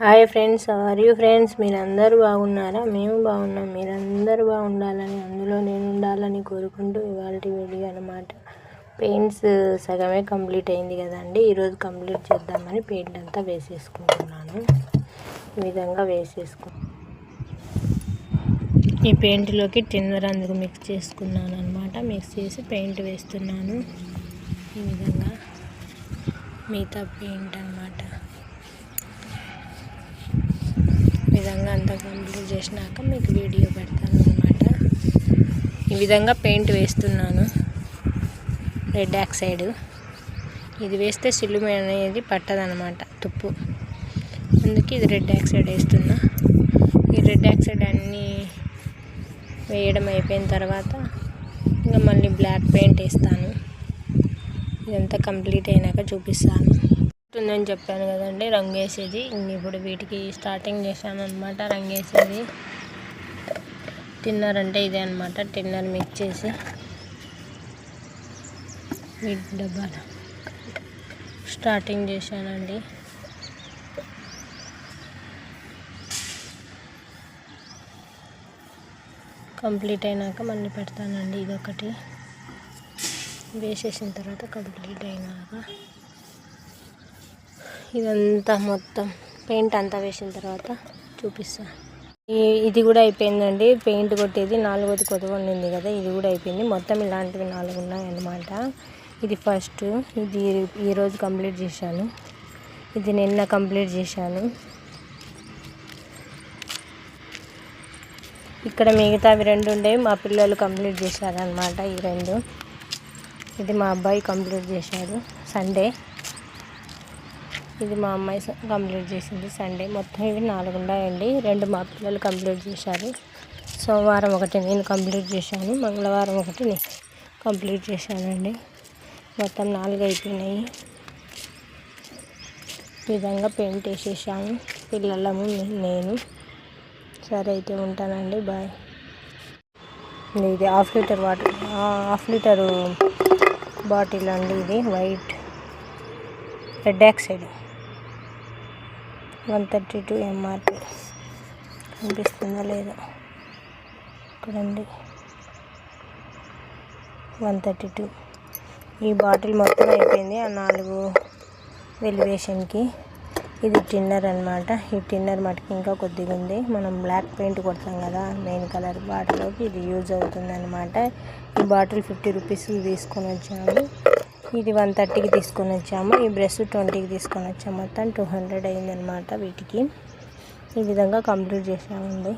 Hi friends are you friends మీరందరూ బాగున్నారా? మేము బాగున్నాం. మీరందరూ బాగుండాలని అందులో నేను ఉండాలని కోరుకుంటూ ఇవాళ వీడియో అనమాట పెయింట్స్ సగమే కంప్లీట్ అయింది కదండి. ఈరోజు కంప్లీట్ చేద్దామని పెయింట్ అంతా వేసేసుకుంటున్నాను. ఈ విధంగా వేసేసుకు ఈ పెయింట్లోకి టిన్నర్ అందుకు మిక్స్ చేసుకున్నాను అనమాట మిక్స్ చేసి పెయింట్ వేస్తున్నాను. ఈ విధంగా మిగతా పెయింట్ అనమాట విధంగా అంతా కంప్లీట్ చేసినాక మీకు వీడియో పెడతాను అనమాట ఈ విధంగా పెయింట్ వేస్తున్నాను. రెడ్ ఆక్సైడ్ ఇది వేస్తే సిలుమ అనేది పట్టదనమాట తుప్పు. అందుకే ఇది రెడ్ ఆక్సైడ్ వేస్తున్నా. ఈ రెడ్ ఆక్సైడ్ అన్నీ వేయడం అయిపోయిన తర్వాత ఇంకా మళ్ళీ బ్లాక్ పెయింట్ వేస్తాను. ఇదంతా కంప్లీట్ అయినాక చూపిస్తాను. ఉందని చెప్పాను కదండి. రంగు వేసేది ఇప్పుడు వీటికి స్టార్టింగ్ చేశాను అనమాట రంగు వేసేది టిన్నర్ అంటే ఇదే అనమాట టిన్నర్ మిక్స్ చేసి వీటి డబ్బాలు స్టార్టింగ్ చేశానండి. కంప్లీట్ అయినాక మళ్ళీ పెడతానండి ఇదొకటి. వేసేసిన తర్వాత కంప్లీట్ అయినాక ఇదంతా మొత్తం పెయింట్ అంతా వేసిన తర్వాత చూపిస్తా. ఇది కూడా అయిపోయిందండి. పెయింట్ కొట్టేది నాలుగోది కొద్దిగా ఉండింది కదా ఇది కూడా అయిపోయింది. మొత్తం ఇలాంటివి నాలుగు ఉన్నాయన్నమాట. ఇది ఫస్ట్ ఇది ఈరోజు కంప్లీట్ చేశాను. ఇది నిన్న కంప్లీట్ చేశాను. ఇక్కడ మిగతావి రెండు ఉండేవి మా పిల్లలు కంప్లీట్ చేశారనమాట ఈ రెండు. ఇది మా అబ్బాయి కంప్లీట్ చేశాడు. సండే. ఇది మా అమ్మాయి కంప్లీట్ చేసింది సండే. మొత్తం ఇవి నాలుగు ఉన్నాయండి. రెండు మా పిల్లలు కంప్లీట్ చేశారు. సోమవారం ఒకటి నేను కంప్లీట్ చేశాను. మంగళవారం ఒకటి నేను కంప్లీట్ చేశానండి. మొత్తం నాలుగు అయిపోయినాయి. విధంగా పెయింట్ వేసేసాము పిల్లలము నేను. సరే అయితే ఉంటానండి. బాయ్. ఇది half litre water half litre bottle అండి ఇది. White red oxide. One thirty two MRP కనిపిస్తుందా లేదా. ఇక్కడండి వన్ థర్టీ టూ. ఈ బాటిల్ మొత్తం అయిపోయింది ఆ నాలుగు వెలివేషన్కి. ఇది టిన్నర్ అనమాట ఈ టిన్నర్ మటుకు ఇంకా కొద్దిగా ఉంది. మనం బ్లాక్ పెయింట్ కొడతాం కదా మెయిన్ కలర్ బాటిల్లోకి ఇది యూజ్ అవుతుంది అనమాట ఈ బాటిల్ ఫిఫ్టీ రూపీస్ తీసుకొని వచ్చాము. ఇది వన్ థర్టీకి తీసుకొని వచ్చాము. ఈ బ్రష్ ట్వంటీకి తీసుకొని వచ్చాము. మొత్తం టూ హండ్రెడ్ అయిందనమాట వీటికి. ఈ విధంగా కంప్లీట్ చేసామండి